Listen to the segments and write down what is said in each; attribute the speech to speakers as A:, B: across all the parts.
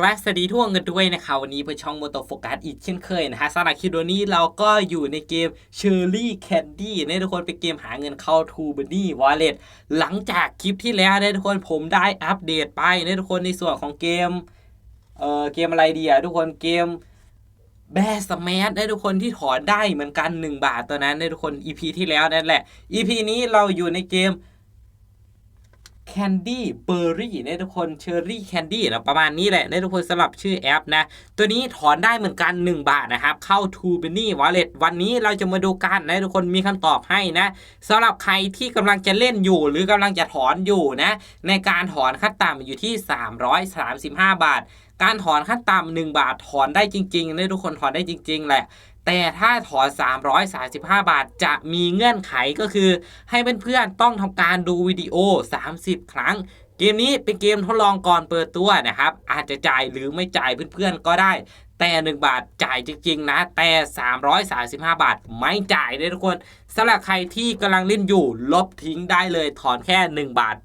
A: และสวัสดีทั่วกันด้วยนะคะวันนี้เพื่อช่องโมโตโฟกัสอีกเช่นเคยนะฮะสำหรับคลิปนี้เราก็อยู่ในเกม Cherry Candy นะทุกคนเป็นเกมหาเงินเข้า t o b u n y Wallet หลังจากคลิปที่แล้วนะทุกคนผมได้อัปเดตไปนะทุกคนในส่วนของเกมเอ่อเกมอะไรดีอะทุกคนเกมแบสแมสได้ทุกคนที่ถอนได้เหมือนกัน 1 บาทตัวนั้นได้ทุกคน EP ที่แล้วนั่นแหละ EP นี้เราอยู่ในเกม แคนดี้เบอร์รี่เนี่ยทุกคนเชอร์รี่แคนดี้นะประมาณนี้แหละเนี่ยทุกคนสลับชื่อแอปนะ ตัวนี้ถอนได้เหมือนกัน 1 บาทนะครับ เข้า t ูเบนี่วอลเล็ตวันนี้เราจะมาดูกันนะทุกคนมีคำตอบให้นะสำหรับใครที่กำลังจะเล่นอยู่หรือกำลังจะถอนอยู่นะ ในการถอนขั้นต่ำอยู่ที่ 335 บาทการถอนขั้นต่ำ1บาทถอนได้จริงๆเนี่ยทุกคนถอนได้จริง ๆ แหละ แต่ถ้าถอน 335 บาท จะมีเงื่อนไขก็คือ ให้เพื่อนๆต้องทำการดูวิดีโอ 30 ครั้ง เกมนี้เป็นเกมทดลองก่อนเปิดตัวนะครับ อาจจะจ่ายหรือไม่จ่ายเพื่อนๆก็ได้ แต่ 1 บาทจ่ายจริง ๆ นะ แต่ 335 บาทไม่จ่ายเลยทุกคนสำหรับใครที่กำลังเล่นอยู่ลบทิ้งได้เลยถอนแค่ 1 บาท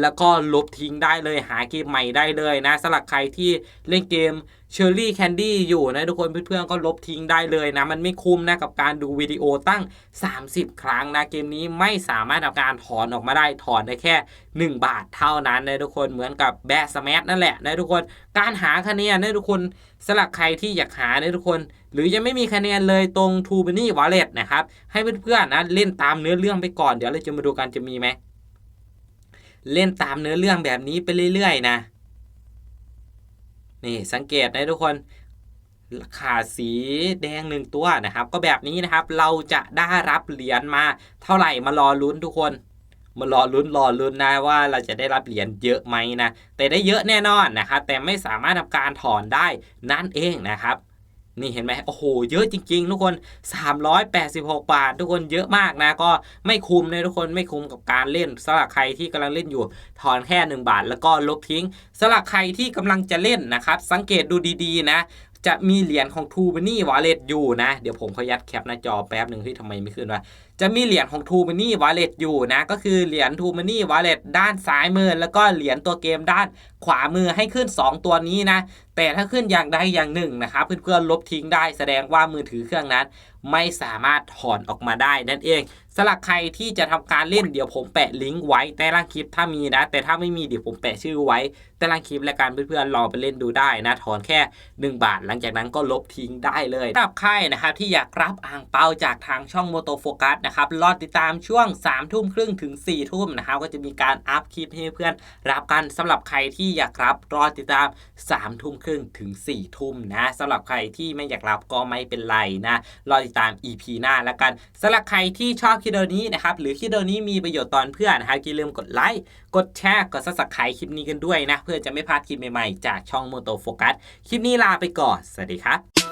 A: แล้วก็ลบทิ้งได้เลยหาเกมใหม่ได้เลยนะสำหรับใครที่เล่นเกม Cherry Candy อยู่นะทุกคนเพื่อนๆก็ลบทิ้งได้เลยนะ มันไม่คุ้มนะกับการดูวิดีโอตั้ง 30 ครั้งนะ เกมนี้ไม่สามารถทำการถอนออกมาได้ถอนได้แค่ 1 บาทเท่านั้นนะทุกคนเหมือนกับแบสแมทนั่นแหละนะทุกคนการหาคะแนนนะทุกคนสำหรับใครที่อยากหานะทุกคน หรือยังไม่มีคะแนนเลยตรง t ูบ e นี่วอลเล็ตนะครับให้เพื่อนๆนะเล่นตามเนื้อเรื่องไปก่อนเดี๋ยวเราจะมาดูกันจะมีไหม เล่นตามเนื้อเรื่องแบบนี้ไปเรื่อยๆนะ นี่สังเกตนะทุกคนขาดสีแดงหนึ่งตัวนะครับ ก็แบบนี้นะครับเราจะได้รับเหรียญมาเท่าไหร่มารอลุ้นทุกคน มารอลุ้นรอลุ้นนะว่าเราจะได้รับเหรียญเยอะไหมนะแต่ได้เยอะแน่นอนนะครับแต่ไม่สามารถทำการถอนได้นั่นเองนะครับ นี่เห็นไหมโอ้โห เยอะจริง ๆ ทุกคน 386 บาท ทุกคนเยอะมากนะ ก็ไม่คุ้มเลยทุกคนไม่คุ้มกับการเล่นสำหรับใครที่กำลังเล่นอยู่ถอนแค่ 1 บาท แล้วก็ลบทิ้งสำหรับใครที่กำลังจะเล่นนะครับ สังเกตดูดีๆ นะจะมีเหรียญของ t ูบ e นี่วอลเล็ตอยู่นะ เดี๋ยวผมขอยัดแคปหน้าจอแป๊บหนึ่งที่ทำไมไม่ขึ้นวะจะมีเหรียญของ t ูบ e นี่วอลเล็ตอยู่นะ ก็คือเหรียญ t ูบ e นี่วอลเล็ตด้านซ้ายมือ แล้วก็เหรียญตัวเกมด้านขวามือให้ขึ้น 2 ตัวนี้นะ แต่ถ้าขึ้นอย่างใดอย่างหนึ่งนะครับเพื่อนๆลบทิ้งได้แสดงว่ามือถือเครื่องนั้น ไม่สามารถถอนออกมาได้นั่นเองสำหรับใครที่จะทำการเล่นเดี๋ยวผมแปะลิงก์ไว้ใต้ล่างคลิปถ้ามีนะ แต่ถ้าไม่มีเดี๋ยวผมแปะชื่อไว้ใต้ล่างคลิปและการเพื่อนๆลองไปเล่นดูได้นะ ถอนแค่ 1 บาท หลังจากนั้นก็ลบทิ้งได้เลยสำหรับใครนะครับที่อยากรับอ่างเปาจากทางช่องโมโตโฟกัสนะครับรอติดตามช่วง3ามทุ่มครึ่งถึง4ี่ทุ่มนะครับก็จะมีการอัพคลิปให้เพื่อนรับกันสำหรับใครที่อยากรับรอติดตาม3ามทุ่มครึ่งถึง4ี่ทุ่มนะสำหรับใครที่ไม่อยากรับก็ไม่เป็นไรนะรอติดตาม EP หน้าแล้วกันสำหรับใครที่ชอบคลิปเดีโอนี้นะครับหรือคลิปเดีโอนี้มีประโยชน์ตอนเพื่อนนะครับอย่าลืมกดไลค์กดแชร์กดซับสไครต์คลิปนี้กันด้วยนะ เพื่อจะไม่พลาดคลิปใหม่ๆ จากช่องโมโตโฟกัสคลิปนี้ลาไปก่อน สวัสดีครับ